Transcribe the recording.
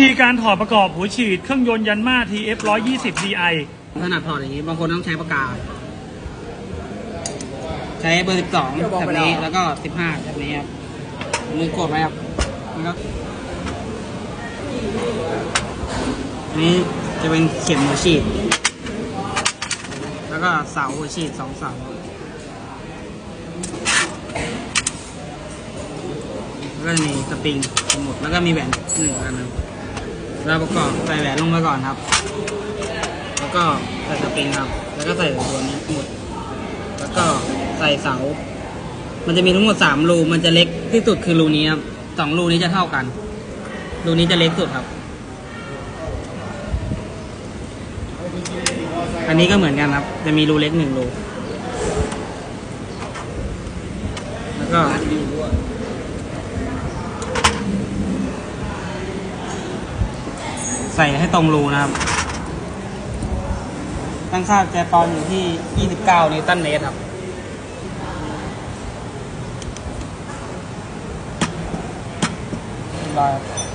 ธีการถอดประกอบหัวฉีดเครื่องยนต์ยันมา TF 120 DI ถนัดถอดอย่างนี้ บางคนต้องใช้ปากกา ใช้เบอร์สิบสองแบบนี้แล้วก็สิบห้าแบบนี้ครับ มือกดไว้ครับแล้วก็อันนี้จะเป็นเข็มหัวฉีด แล้วก็เสาหัวฉีดสองเสาแล้วก็จะมีสปริงทั้งหมดแล้วก็มีแหวนหนึ่งอันนะ ครับเราประกอบใส่แหวนลงไปก่อนครับ แล้วก็ใส่สปริงครับ แล้วก็ใส่ตัวนี้หมด แล้วก็ใส่เสา มันจะมีทั้งหมดสามรู มันจะเล็กที่สุดคือรูนี้ครับสองรูนี้จะเท่ากัน รูนี้จะเล็กสุดครับ อันนี้ก็เหมือนกันครับ จะมีรูเล็กหนึ่งรู แล้วก็ ส่ให้ตรงรูนะครับ ตั้งค่าแจปอนอยู่ที่ 29 นิวตันเมตรครับ ได้ครับ